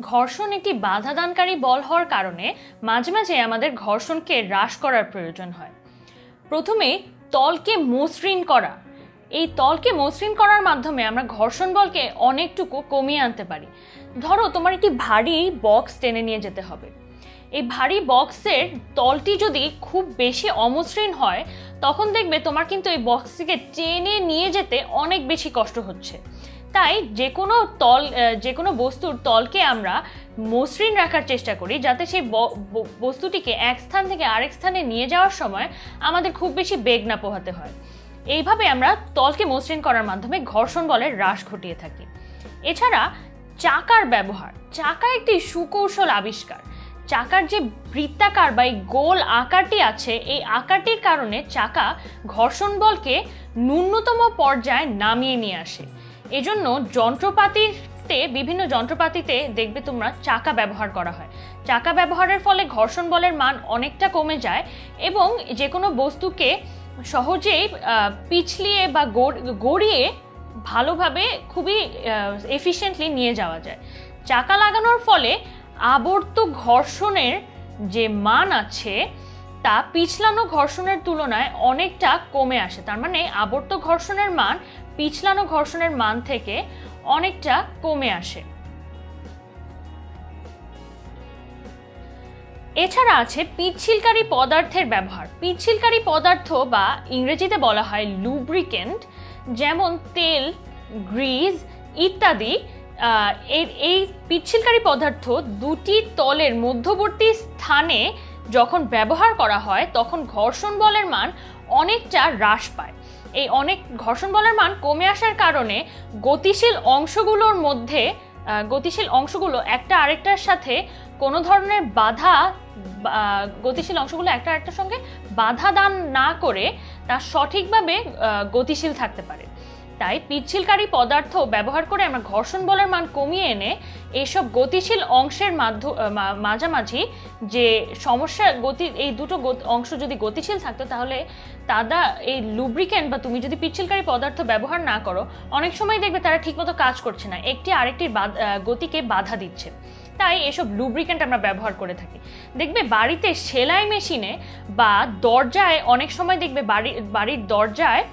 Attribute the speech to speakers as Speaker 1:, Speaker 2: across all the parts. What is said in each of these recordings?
Speaker 1: ঘর্ষণ একটি বাধাদানকারী বল হওয়ার কারণে মাঝে মাঝে আমাদের ঘর্ষণকে হ্রাস করার প্রয়োজন হয়। প্রথমে তলকে মসৃণ করা। এই তলকে মসৃণ করার মাধ্যমে আমরা ঘর্ষণ বলকে অনেকটুকু কমিয়ে আনতে পারি। ধরো, তোমার একটি ভারী বক্স টেনে নিয়ে যেতে হবে। এই ভারী বক্সের তলটি যদি খুব বেশি অমসৃণ হয়, তখন দেখবে তোমার কিন্তু এই বক্সটিকে টেনে নিয়ে যেতে অনেক বেশি কষ্ট হচ্ছে। তাই যে কোনো তল যে কোনো বস্তুর তলকে আমরা মসৃণ রাখার চেষ্টা করি, যাতে সেই বস্তুটিকে এক স্থান থেকে আরেক স্থানে নিয়ে যাওয়ার সময় আমাদের খুব বেশি বেগ না পোহাতে হয়। এইভাবে আমরা তলকে মসৃণ করার মাধ্যমে ঘর্ষণ বলের হ্রাস ঘটিয়ে থাকি। এছাড়া চাকার ব্যবহার, চাকা একটি সুকৌশল আবিষ্কার। চাকার যে বৃত্তাকার বা এই গোল আকারটি আছে, এই আকারটির কারণে চাকা ঘর্ষণ বলকে ন্যূনতম পর্যায়ে নামিয়ে নিয়ে আসে। এজন্য যন্ত্রপাতিতে, বিভিন্ন যন্ত্রপাতিতে দেখবে তোমরা চাকা ব্যবহার করা হয়। চাকা ব্যবহারের ফলে ঘর্ষণ বলের মান অনেকটা কমে যায় এবং যে কোনো বস্তুকে সহজেই পিছলিয়ে বা গড়িয়ে ভালোভাবে খুবই এফিসিয়েন্টলি নিয়ে যাওয়া যায়। চাকা লাগানোর ফলে আবর্ত ঘর্ষণের যে মান আছে তা পিছলানো ঘর্ষণের তুলনায় অনেকটা কমে আসে। তার মানে আবর্ত ঘর্ষণের মান পিছলানো ঘর্ষণের মান থেকে অনেকটা কমে আসে। এছাড়া আছে পিচ্ছিলকারী পদার্থের ব্যবহার। পিচ্ছিলকারী পদার্থ বা ইংরেজিতে বলা হয় লুব্রিকেন্ট যেমন তেল গ্রিজ ইত্যাদি এই পিচ্ছিলকারী পদার্থ দুটি তলের মধ্যবর্তী স্থানে যখন ব্যবহার করা হয়, তখন ঘর্ষণ বলের মান অনেকটা হ্রাস পায়। এই অনেক ঘর্ষণ বলের মান কমে আসার কারণে গতিশীল অংশগুলোর মধ্যে গতিশীল অংশগুলো একটা আরেকটার সাথে কোনো ধরনের বাধা গতিশীল অংশগুলো একটা আরেকটার সঙ্গে বাধা দান না করে তা সঠিকভাবে গতিশীল থাকতে পারে। তাই পিচ্ছিলকারী পদার্থ ব্যবহার করে আমরা ঘর্ষণ বলের মান কমিয়ে এনে এইসব গতিশীল অংশের মাঝামাঝি যে সমস্যা গতি, এই দুটো অংশ যদি গতিশীল থাকতো, তাহলে তারা এই লুব্রিকেন্ট বা তুমি যদি পিচ্ছিলকারী পদার্থ ব্যবহার না করো, অনেক সময় দেখবে তারা ঠিকমতো কাজ করছে না। একটি আরেকটির গতিকে বাধা দিচ্ছে। তাই এসব লুব্রিকেন্ট আমরা ব্যবহার করে থাকি। দেখবে বাড়িতে সেলাই মেশিনে বা দরজায় অনেক সময় দেখবে বাড়ি বাড়ির দরজায়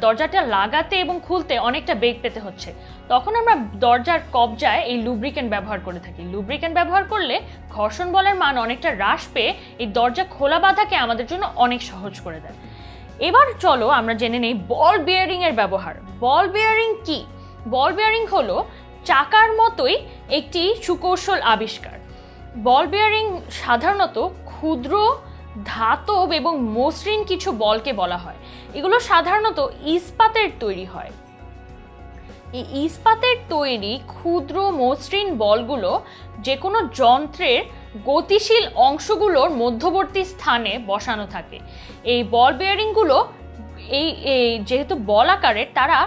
Speaker 1: দরজাটা লাগাতে এবং খুলতে অনেকটা বেগ পেতে হচ্ছে। তখন আমরা দরজার কবজায় এই লুব্রিকেন্ট ব্যবহার করে থাকি। লুব্রিকেন্ট ব্যবহার করলে ঘর্ষণ বলের মান অনেকটা হ্রাস পেয়ে এই দরজা খোলা বাঁধাকে আমাদের জন্য অনেক সহজ করে দেয়। এবার চলো আমরা জেনে নেই বল বিয়ারিং এর ব্যবহার। বল বিয়ারিং কি? বল বিয়ারিং হলো চাকার মতোই একটি সুকৌশল আবিষ্কার। বল বিয়ারিং সাধারণত ক্ষুদ্র ধাতব এবং মসৃণ কিছু বলকে বলা হয়। এগুলো সাধারণত ইস্পাতের তৈরি হয়। এই ইস্পাতের তৈরি ক্ষুদ্র মসৃণ বলগুলো যে কোনো যন্ত্রের গতিশীল অংশগুলোর মধ্যবর্তী স্থানে বসানো থাকে। এই বল বেয়ারিংগুলো এই যেহেতু বল আকারের তারা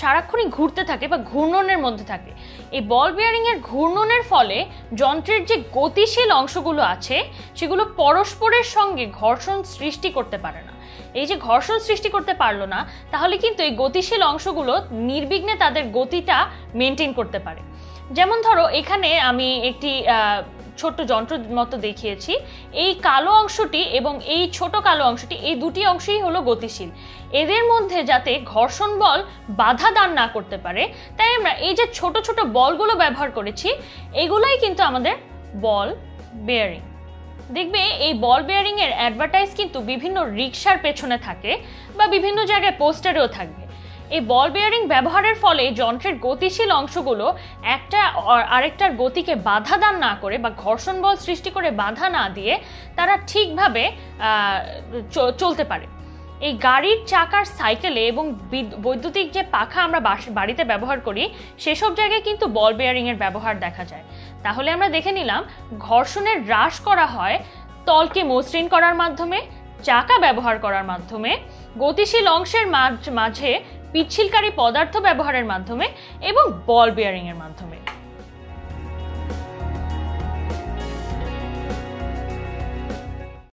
Speaker 1: সারাক্ষণই ঘুরতে থাকে বা ঘূর্ণনের মধ্যে থাকে। এই বল বিয়ারিংয়ের ঘূর্ণনের ফলে যন্ত্রের যে গতিশীল অংশগুলো আছে, সেগুলো পরস্পরের সঙ্গে ঘর্ষণ সৃষ্টি করতে পারে না। এই যে ঘর্ষণ সৃষ্টি করতে পারল না, তাহলে কিন্তু এই গতিশীল অংশগুলো নির্বিঘ্নে তাদের গতিটা মেনটেন করতে পারে। যেমন ধরো, এখানে আমি একটি ছোট্ট যন্ত্র মতো দেখিয়েছি। এই কালো অংশটি এবং এই ছোট কালো অংশটি এই দুটি অংশই হলো গতিশীল। এদের মধ্যে যাতে ঘর্ষণ বল বাধা দান না করতে পারে, তাই আমরা এই যে ছোট ছোট বলগুলো ব্যবহার করেছি, এগুলাই কিন্তু আমাদের বল বেয়ারিং দেখবে এই বল বেয়ারিংয়ের অ্যাডভার্টাইজ কিন্তু বিভিন্ন রিক্সার পেছনে থাকে বা বিভিন্ন জায়গায় পোস্টারেও থাকবে। এই বল বেয়ারিং ব্যবহারের ফলে যন্ত্রের গতিশীল অংশগুলো একটা আরেকটার গতিকে বাধা দান না করে বা ঘর্ষণ বল সৃষ্টি করে বাধা না দিয়ে তারা ঠিকভাবে চলতে পারে। এই গাড়ির চাকার সাইকেলে এবং বৈদ্যুতিক যে পাখা আমরা বাড়িতে ব্যবহার করি, সেসব জায়গায় কিন্তু বল বেয়ারিংয়ের ব্যবহার দেখা যায়। তাহলে আমরা দেখে নিলাম, ঘর্ষণের হ্রাস করা হয় তলকে মসৃণ করার মাধ্যমে, চাকা ব্যবহার করার মাধ্যমে। গতিশীল অংশের মাঝে পিচ্ছিলকারী পদার্থ ব্যবহারের মাধ্যমে এবং বল বিয়ারিংয়ের মাধ্যমে।